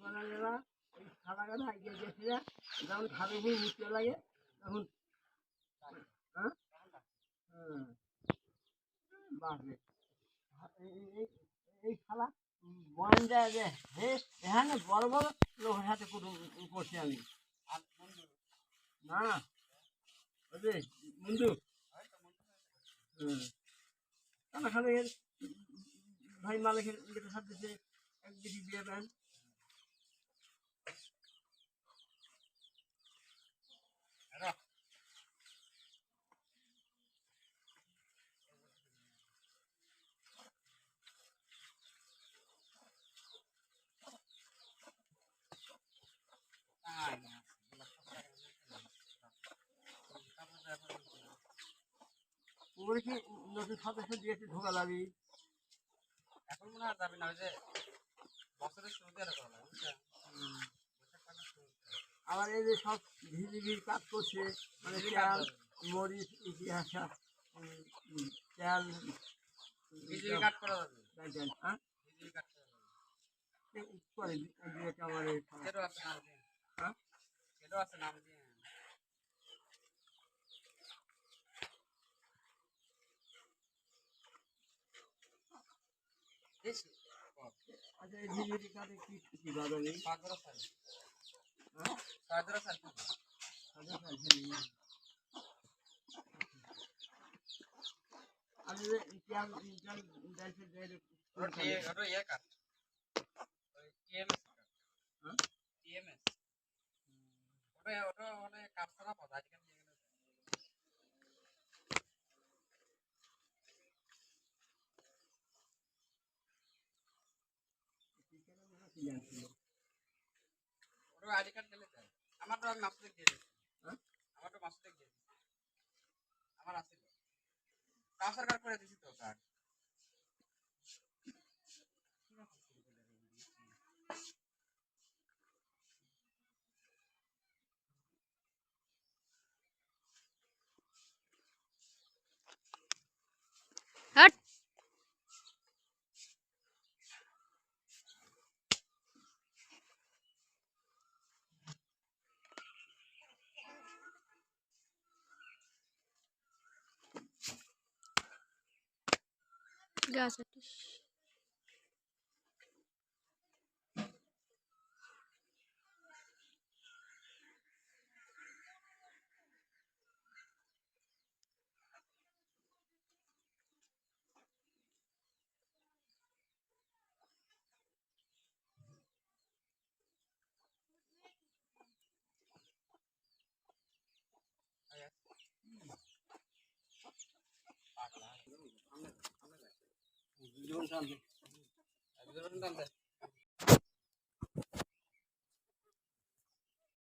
বানালেরা এই সাদা গাদা আগে গেছে যখন খাবে খুব উঠতে লাগে, তখন হ্যাঁ? বাপরে। এই- খালা বন যায় যে এখানে বড় বড় লোকের কুটুম করছি আমি। না। যে বন্ধু? হুম। তাহলে ভাই মালিকের সাথে দিচ্ছে এক দিদি দিয়ে দেন। ওগুলো কি নতুন সদস্য দিয়েছে ঢোকা যাবি এখন মনে হয় যাবে না ওই যে বছরের শুরুতে আর করা লাগে। আবার এই যে সব ঝিলিঝির কাজ করছে মানে চাল মরিচ ইতিহাস চাল কাট করা যাবে হ্যাঁ কাট করা যাবে হ্যাঁ আছে নাম দিয়ে। আচ্ছা এই ঝিলিঝির কাজে কি কি বাজারে সাদরা সাল হ্যাঁ সাদরা সাল সাদা চাল ঝিলিঝির। আর এই যে চাল চাল ডালছে যে ওটা টিএ ওটা ইয়ে কাট ওই টিএমএস কাট হ্যাঁ? টিএমএস ওটা ওটা মানে কাট করা পাতা আজকাল আমার আছে। কাউসার কার্ড করে দিছি তো card udah sedih Thank you. শান্তি দেয়